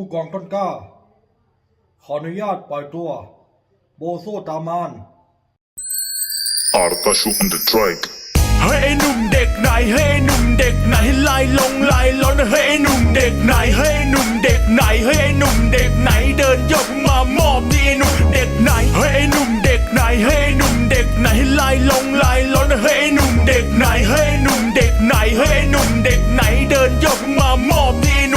ผู้กองต้นกล้า ขออนุญาตปล่อยตัว โบโซตามาน Arkashu on the track. เฮ้ยไอ้หนุ่มเด็กไหนเฮ้ยไอ้หนุ่มเด็กไหนลายลงลายล้นเฮ้ยไอ้หนุ่มเด็กไหนเฮ้ยไอ้หนุ่มเด็กไหนเฮ้ยไอ้หนุ่มเด็กไหนเดินยกมามอบนี่ไอ้หนุ่มเด็กไหนเฮ้ยไอ้หนุ่มเด็กไหนเฮ้ยไอ้หนุ่มเด็กไหนลายลงลายล้นเฮ้ยไอ้หนุ่มเด็กไหนเฮ้ยไอ้หนุ่มเด็กไหนเฮ้ยไอ้หนุ่มเด็กไหนเดินยกมามอบนี่ไอ้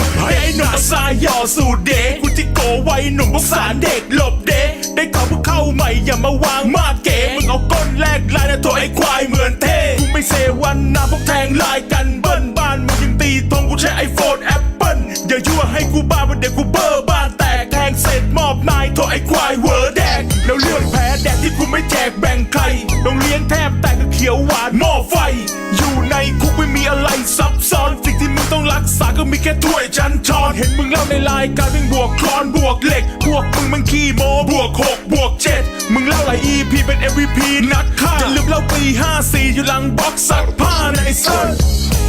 หนุ่มเฮ้ยไอ้หนุ่มสายย่อสูตรเด็กกูที่โกไว้หนุ่มพวกสารเด็กหลบเด็กได้ข่าวพวกเข้าใหม่อย่ามาวางมากเก๋มึงเอาก้นแลกลายนะโถไอ้ควายเหมือนเท่กูไม่เซวันนะพวกแทงลายกันเบิ้ลบ้านมึงยังตีตรงกูใช้ไอโฟนแอปเปิลอย่ายั่วให้กูบ้าวันเดี๋ยวกูเบอร์บ้านแตกแทงเสร็จมอบนายโถไอ้ควายเวอร์แดกแล้วเรื่องแพ้แดกที่กูไม่แจกแบ่งใครต้องเลี้ยงแทบแตกก็เขียวหวานหม้อไฟ อยู่ในคุกไม่มีอะไรซับซ้อนสิ ต้องรักษาก็มีแค่ถ้วยจันทรเห็นมึงเล่าในรายการมึงบวกคลอนบวกเหล็กพวกมึงมันขี้โมบวกหกบวกเจ็ดมึงเล่าหลาย EP เป็น MVP นักฆ่าจะลืมเล่าปี54อยู่หลังบ็อกซ์ซักผ้าในะไอ้สัส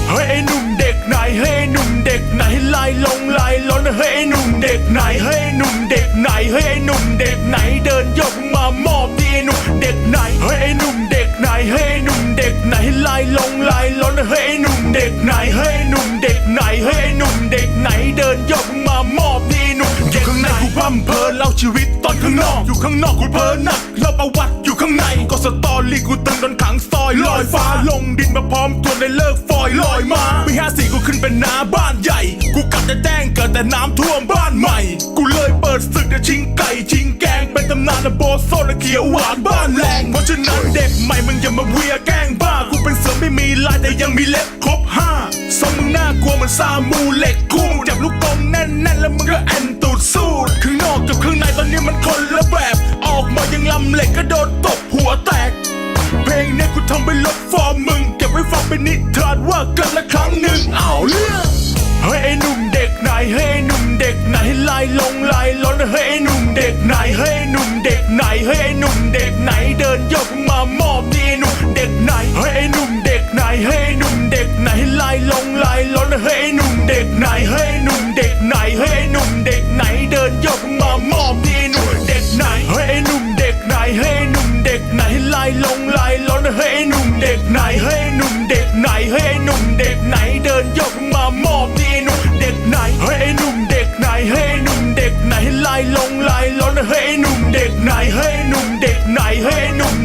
เฮ้ยไอ้หนุ่มเด็กไหนเฮ้ยหนุ่มเด็กไหนลายลงลายล้นเฮ้ยไอหนุ่มเด็กไหนเฮ้ยหนุ่มเด็กไหนเฮ้ยไอหนุ่มเด็กไหนเดินยกมามอบดีไอหนุ่มเด็กไหนเฮ้ยไอ้หนุ่มเด็กไหนเฮ้ยหนุ่มเด็กไหนลายลงลายล้นเฮ้ยไอหนุ่มเด็กไหนเฮ้ย เด็กไหนเฮ้ยไอ้หนุ่มเด็กไหนเดินยกมามอบดีหนุ่มอยู่ข้างในกูพร่ำเพอเล่าชีวิตตอนข้างนอก อยู่ข้างนอกกูเพอหนักเล่าประวัติอยู่ข้างใน ก็สตอรี่กูตึงโดนขังซอยลอยฟ้าลงดินมาพร้อมทวในเลยเลิกฟอยลอยมาปีห้าสี่กูขึ้นเป็นน้าบ้านใหญ่ กูกลับจะแจ้งเกิดแต่น้ำท่วมบ้านใหม่ กูเลยเปิดศึกจะชิงไก่ชิงแกงเป็นตำนานนะโบโซและเขียวหวานบ้านแรงเพราะฉะนั้นเด็กใหม่มึงอย่ามาเวียแกล้งบ้ากูเป็นเสือไม่มีลายแต่ยังมีเล็บค ซามูเหล็กคู่จับลูกกลมแน่นๆแล้วมึงก็แอนตูดสู้ข้างนอกกับข้างในตอนนี้มันคนละแบบ ออกมายังลำเหล็กก็โดนตบหัวแตก เพลงเนี้ยกูทำไปลบฟอร์มมึง เก็บไว้ฟังเป็นนิทานว่ากันละครั้งหนึ่งเอาเรื่องเฮ้ยไอ้หนุ่มเด็กไหนเฮ้ยหนุ่มเด็กไหนลายลงลายล้นเฮ้ยไอ้หนุ่มเด็กไหนเฮ้ยหนุ่มเด็กไหนเฮ้ยไอ้หนุ่ม เฮ้ยหนุ่มเด็กไหนเดินยกมามอบนี่หนุ่มเด็กไหนเฮ้ยหนุ่มเด็กไหนเฮ้ยหนุ่มเด็กไหนลายลงลายล้นเฮ้ยหนุ่มเด็กไหนเฮ้ยหนุ่มเด็กไหนเฮ้ยหนุ่มเด็กไหนเดินยกมามอบนี่หนุ่มเด็กไหนเฮ้ยหนุ่มเด็กไหนเฮ้ยหนุ่มเด็กไหนลายลงลายล้นเฮ้ยหนุ่มเด็กไหนเฮ้ยหนุ่มเด็กไหนเฮ้ยหนุ่ม